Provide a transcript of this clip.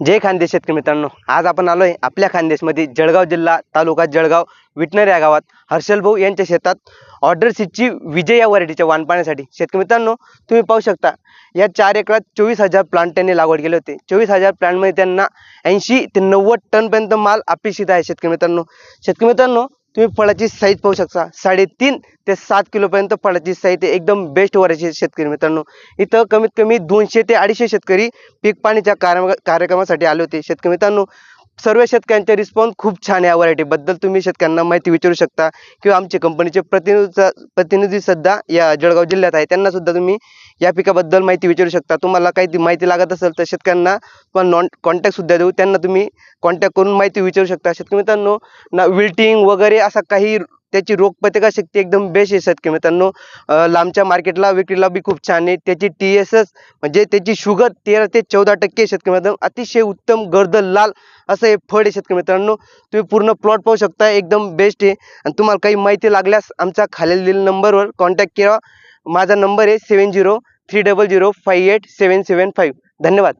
जय खानदेश शेतकरी मित्रांनो. आज आपण आलो आहे आपल्या खानदेशमध्ये जळगाव जिल्हा तालुका जळगाव विटनर या गावात. हर्षल भाऊ यांच्या शेतात ऑर्डर सीटची विजय या व्हरायटीच्या वाण पाण्यासाठी शेतकरी मित्रांनो तुम्ही पाहू शकता या चार एकरात चोवीस हजार प्लांट त्यांनी लागवड केले होते. चोवीस हजार प्लांटमध्ये त्यांना ऐंशी ते नव्वद टनपर्यंत माल अपेक्षित आहे शेतकरी मित्रांनो. शेतकरी मित्रांनो तुम्ही फळाची साईज पाहू शकता. साडेतीन ते सात किलोपर्यंत फळाची साईज एकदम बेस्ट वरायची शेतकरी मित्रांनो. इथं कमीत कमी दोनशे ते अडीचशे शेतकरी पीक पाणीच्या कार्य कार्यक्रमासाठी आले होते. शेतकरी मित्रांनो सर्व शेतकऱ्यांचा रिस्पॉन्स खूप छान या व्हरायटीबद्दल तुम्ही शेतकऱ्यांना माहिती विचारू शकता. किंवा आमचे कंपनीचे प्रतिनिधी प्रतिनिधी सध्या या जळगाव जिल्ह्यात आहे. त्यांनासुद्धा तुम्ही या पिकाबद्दल माहिती विचारू शकता. तुम्हाला काही ती माहिती लागत असेल तर शेतकऱ्यांना तुम्हाला नॉन कॉन्टॅक्टसुद्धा देऊ. त्यांना तुम्ही कॉन्टॅक्ट करून माहिती विचारू शकता. शेतकरी मित्रांनो ना विल्टिंग वगैरे असा काही त्याची रोगप्रतिकार शक्ती एकदम बेस्ट आहे शेतकरी मित्रांनो लांबच्या मार्केटला विक्रीला बी खूप छान आहे. त्याची टी एस एस म्हणजे त्याची शुगर तेरा ते चौदा टक्के शेतकरी मित्रांनो अतिशय उत्तम गर्द लाल असं हे फळ आहे शेतकरी मित्रांनो तुम्ही पूर्ण प्लॉट पाहू शकता एकदम बेस्ट आहे. आणि तुम्हाला काही माहिती लागल्यास आमचा खालील दिलेल्या नंबरवर कॉन्टॅक्ट करा. माझा नंबर आहे seven zero three double zero five eight seven seven five धन्यवाद.